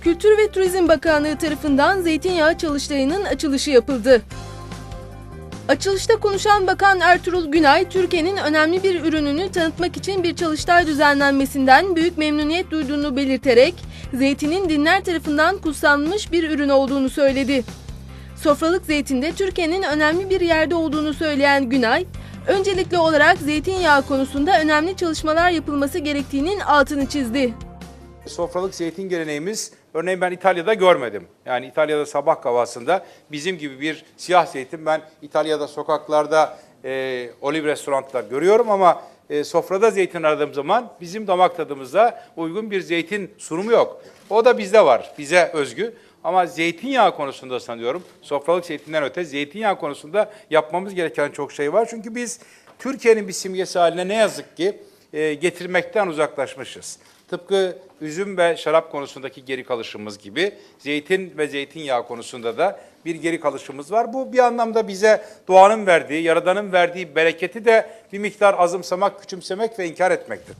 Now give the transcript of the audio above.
Kültür ve Turizm Bakanlığı tarafından zeytinyağı çalıştayının açılışı yapıldı. Açılışta konuşan Bakan Ertuğrul Günay, Türkiye'nin önemli bir ürününü tanıtmak için bir çalıştay düzenlenmesinden büyük memnuniyet duyduğunu belirterek, zeytinin dinler tarafından kutsanmış bir ürün olduğunu söyledi. Sofralık zeytinde Türkiye'nin önemli bir yerde olduğunu söyleyen Günay, öncelikli olarak zeytinyağı konusunda önemli çalışmalar yapılması gerektiğinin altını çizdi. Sofralık zeytin geleneğimiz örneğin ben İtalya'da görmedim. Yani İtalya'da sabah kahvaltısında bizim gibi bir siyah zeytin ben İtalya'da sokaklarda e, olive restoranlar görüyorum ama e, sofrada zeytin aradığım zaman bizim damak tadımıza uygun bir zeytin sunumu yok. O da bizde var, bize özgü. Ama zeytinyağı konusunda sanıyorum sofralık zeytinden öte zeytinyağı konusunda yapmamız gereken çok şey var. Çünkü biz Türkiye'nin bir simgesi haline ne yazık ki e, getirmekten uzaklaşmışız. Tıpkı üzüm ve şarap konusundaki geri kalışımız gibi zeytin ve zeytinyağı konusunda da bir geri kalışımız var. Bu bir anlamda bize doğanın verdiği, yaradanın verdiği bereketi de bir miktar azımsamak, küçümsemek ve inkar etmektir.